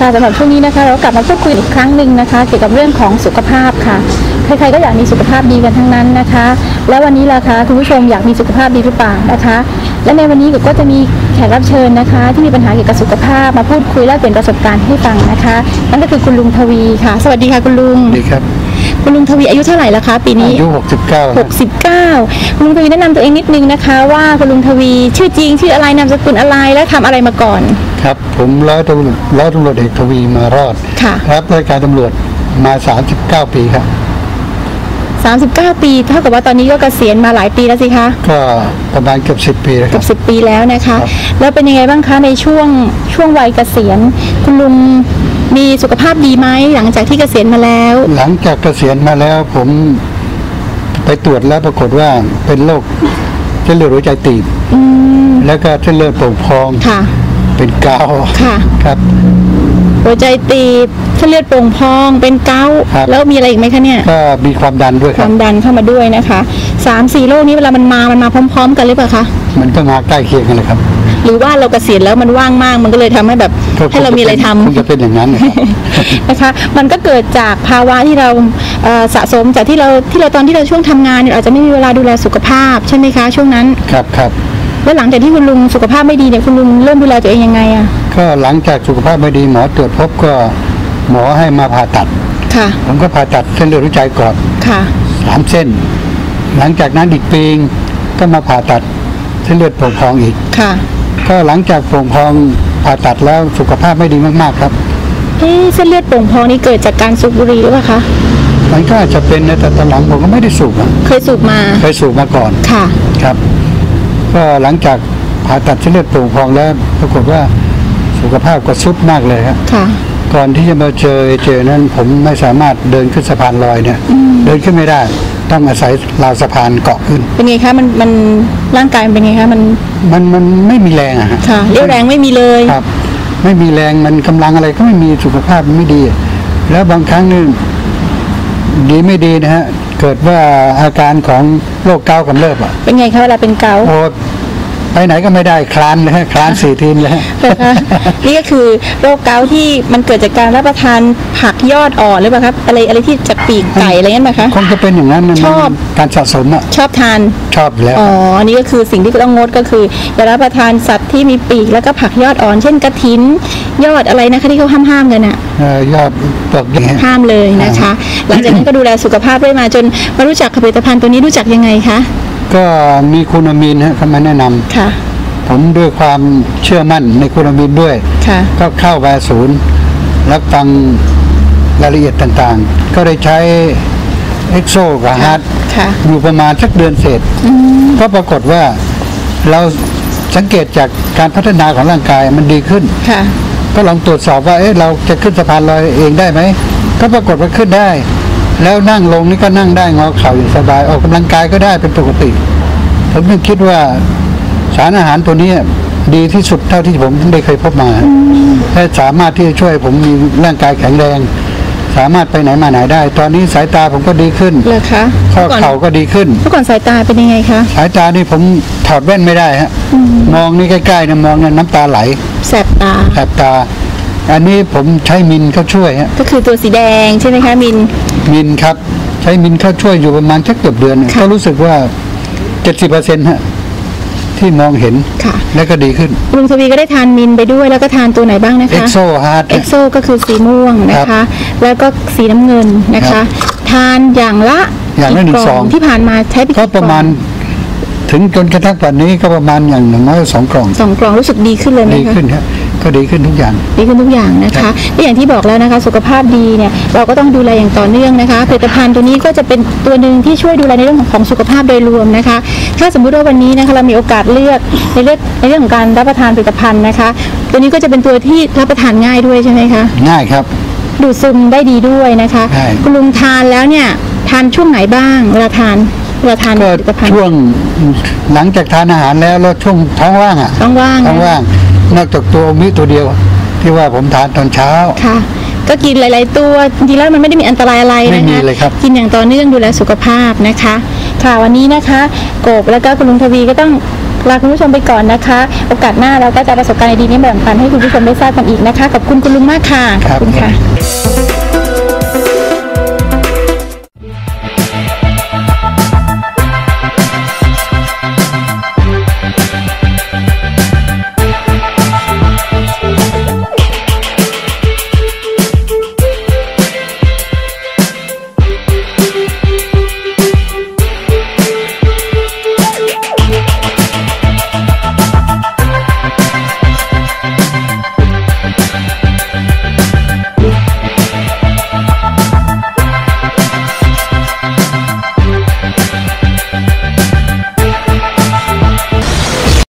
ค่ะสำหรับช่วงนี้นะคะเรากลับมาพูดคุยอีกครั้งหนึ่งนะคะ เกี่ยวกับเรื่องของสุขภาพค่ะใครๆก็อยากมีสุขภาพดีกันทั้งนั้นนะคะ แล้ววันนี้ล่ะคะคุณผู้ชมอยากมีสุขภาพดีหรือเปล่านะคะ และในวันนี้ก็จะมีแขกรับเชิญนะคะ ที่มีปัญหาเกี่ยวกับสุขภาพมาพูดคุยแลกเปลี่ยนประสบการณ์ให้ฟังนะคะ นั่นก็คือคุณลุงทวีค่ะ สวัสดีค่ะคุณลุงดีครับคุณลุงทวีอายุเท่าไหร่ละคะปีนี้อายุ 69ครับ69คุณลุงทวีแนะนำตัวเองนิดนึงนะคะ ว่าคุณลุงทวีชื่อจริง ชื่ออะไรนามสกุลอะไรและทำอะไรมาก่อน ครับผมร้อยตำรวจร้อยตำรวจเอกทวีมารอดค่ะ รับราชการตำรวจมา 39 ปีครับ39 ปีเท่ากับว่าตอนนี้ก็เกษียณมาหลายปีแล้วสิคะ ก็ประมาณเกือบ10 ปีแล้วคเกืรัอบ บ10 ปีแล้วนะคะ ครับ แล้วเป็นยังไงบ้างคะในช่วงช่วงวัยเกษียณ คุณลุงมีสุขภาพดีไหมหลังจากที่เกษียณมาแล้ว หลังจากเกษียณมาแล้วผมไปตรวจแล้วปรากฏว่าเป็นโรคเส้นเลือดหัวใจตีบ อืม แล้วก็เส้นเลือดโป่งพอง ค่ะ เป็นเกาต์ค่ะ ครับ หัวใจตีบเส้นเลือดโป่งพอง เป็นเกาต์ครับ แล้วมีอะไรอีกไหมคะเนี่ย ก็มีความดันด้วยคครัวาบ มดันเข้ามาด้วยนะคะสามสี่โรคนี้เวลามันมา มันมาพร้อม ๆ กันหรือเปล่าคะ มันก็มาใกล้เคียงกันเลยครับหรือว่าเราเกษียณแล้วมันว่างมาก มันก็เลยทำให้แบบก็ให้เรามีอะไรทำ คงจะเป็นอย่างนั้นนะครับ นะคะ มันก็เกิดจากภาวะที่เราเอ่อสะสมจากที่เราที่เราตอนที่เราช่วงทำงานเนี่ยอาจจะไม่มีเวลาดูแลสุขภาพใช่ไหมคะ ช่วงนั้น ครับครับ แล้วหลังจากที่คุณลุงสุขภาพไม่ดีเนี่ยคุณลุงเริ่มดูแลตัวเองยังไงอะก็หลังจากสุขภาพไม่ดีหมอตรวจพบก็หมอให้มาผ่าตัดค่ะ ผมก็ผ่าตัดเส้นเลือดหัวใจก่อนค่ะสามเส้น หลังจากนั้นอีกปีงก็มาผ่าตัดเส้นเลือดโป่งพองอีก ค่ะก็หลังจากโป่งพองผ่าตัดแล้วสุขภาพไม่ดีมากๆครับ เอ๊ะเส้นเลือดโป่งพองนี่เกิดจากการสูบบุหรี่หรือเปล่าคะมันก็อาจจะเป็นนะแต่ตอนหลังผมก็ไม่ได้สูบอะเคยสูบมาเคยสูบมาก่อนค่ะ ครับ ก็หลังจากผ่าตัดเส้นเลือดโป่งพองแล้วปรากฏว่าสุขภาพก็ทรุดมากเลยครับค่ะก่อนที่จะมาเจอเจอนั้นผมไม่สามารถเดินขึ้นสะพานลอยเนี่ยเดินขึ้นไม่ได้ต้องอาศัยราวสะพานเกาะขึ้น เป็นไงคะมันมันร่างกายมันเป็นไงคะมันมันมันไม่มีแรงอะฮะค่ะเรี่ยวแรงไม่มีเลยครับ ไม่มีแรงมันกำลังอะไรก็ไม่มีสุขภาพไม่ดี แล้วบางครั้งนี่ดีไม่ดีนะฮะ เกิดว่าอาการของโรคเกาต์กำเริบอะเป็นไงคะเวลาเป็นเกาต์โอ้ไปไหนก็ไม่ได้คลานเลยฮะคลานสี่ทีนเลยฮะนะคะนี่ก็คือโรคเกาต์ที่มันเกิดจากการรับประทานผักยอดอ่อนหรือเปล่าครับอะไรอะไรที่จากปีกไก่อะไรเงี้ยไหมคะคงจะเป็นอย่างนั้นนะชอบมันการสะสมอะชอบทานชอบอยู่แล้วอ๋ออันนี้ก็คือสิ่งที่ต้องงดก็คืออย่ารับประทานสัตว์ที่มีปีกแล้วก็ผักยอดอ่อน เช่นกระถินยอดอะไรนะคะที่เขาห้ามห้ามๆกันอะเอ่อยอดเปลือกอย่างเงี้ยห้ามเลยนะคะ หลังจากนั้นก็ดูแลสุขภาพด้วยมาจนมารู้จักผลิตภัณฑ์ตัวนี้รู้จักยังไงคะก็มีคุณอามินฮะเขามาแนะนำค่ะ ผมด้วยความเชื่อมั่นในคุณอามินด้วยค่ะก็เข้าไปศูนย์รับฟังรายละเอียดต่างๆ ก็ได้ใช้เอ็กโซกับฮาร์ดค่ะอยู่ประมาณสักเดือนเศษก็ปรากฏว่าเราสังเกตจากการพัฒนาของร่างกายมันดีขึ้นค่ะก็ลองตรวจสอบว่าเอ๊ะเราจะขึ้นสะพานลอยเองได้ไหมก็ปรากฏว่าขึ้นได้ แล้วนั่งลงนี่ก็นั่งได้งอเข่าอย่างสบาย ออกกำลังกายก็ได้เป็นปกติ ผมยังคิดว่าสารอาหารตัวนี้ดีที่สุดเท่าที่ผมได้เคยพบมาและสามารถที่จะช่วยผมมีร่างกายแข็งแรง สามารถไปไหนมาไหนได้ ตอนนี้สายตาผมก็ดีขึ้นเหรอคะข้อเมื่อก่อนเข่าก็ดีขึ้นเมื่อก่อนสายตาเป็นยังไงคะ สายตานี่ผมถอดแว่นไม่ได้ฮะ มองนี่ใกล้ๆเนี่ยมองเนี่ยน้ำตาไหล แสบตา แสบตา อันนี้ผมใช้มินเขาช่วยฮะ ก็คือตัวสีแดงใช่ไหมคะมิน มินครับ ใช้มินเข้าช่วยอยู่ประมาณสักเกือบเดือนค่ะก็รู้สึกว่า70%ฮะที่มองเห็นค่ะแล้วก็ดีขึ้นลุงทวีก็ได้ทานมินไปด้วยแล้วก็ทานตัวไหนบ้างนะคะเอ็กโซฮาร์ดเอ็กโซก็คือสีม่วงนะครัคะบแล้วก็สีน้ำเงินนะครัคะบทานอย่างละอย่างละหนึ่งกี่กซองที่ผ่านมาใช้ไปก็กี่ประมาณกล่ถึงจนกระทั่งปัจจุบันนี้ก็ประมาณอย่างน้อยสองกล่ององสองกล่องรู้สึกดีขึ้นเลยไหมดีคะขึ้นครับ ก็ดีขึ้นทุกอย่าง ดีขึ้นทุกอย่างนะครัคะบและอย่างที่บอกแล้วนะคะ สุขภาพดีเนี่ยเราก็ต้องดูแลอย่างต่อเนื่องนะคะผลิตภัณฑ์ตัวนี้ก็จะเป็นตัวหนึ่งที่ช่วยดูแลในเรื่องของของสุขภาพโดยรวมนะคะ ถ้าสมมุติว่าวันนี้นะคะเรามีโอกาสเลือกในเรื่องในเรื่องของการรับประทานผลิตภัณฑ์นะคะ ตัวนี้ก็จะเป็นตัวที่รับประทานง่ายด้วยใช่ไหมคะง่ายครับ ดูดซึมได้ดีด้วยนะคะใช่คุณลุงทานแล้วเนี่ยทานช่วงไหนบ้างเวลาทานเวลาทานก็ผลิตภัณฑ์ช่วงหลังจากทานอาหารแล้วแล้วช่วงท้องว่างอะท้องว่างท้องนะว่าง นอกจากตัวมิตัวเดียว ที่ว่าผมทานตอนเช้าค่ะ ก็กินหลาย ๆ ตัวจริงๆแล้วมันไม่ได้มีอันตรายอะไรนะคะไม่มีเลยครับ กินอย่างต่อเนื่องดูแลสุขภาพนะคะ ค่ะวันนี้นะคะโกบแล้วก็คุณลุงทวีก็ต้องลาคุณผู้ชมไปก่อนนะคะ โอกาสหน้าเราก็จะเอาประสบการณ์ดีๆนี้มาแบ่งปันให้คุณผู้ชมได้ทราบกันอีกนะคะขอบคุณคุณลุงมากค่ะครับขอบคุณค่ะ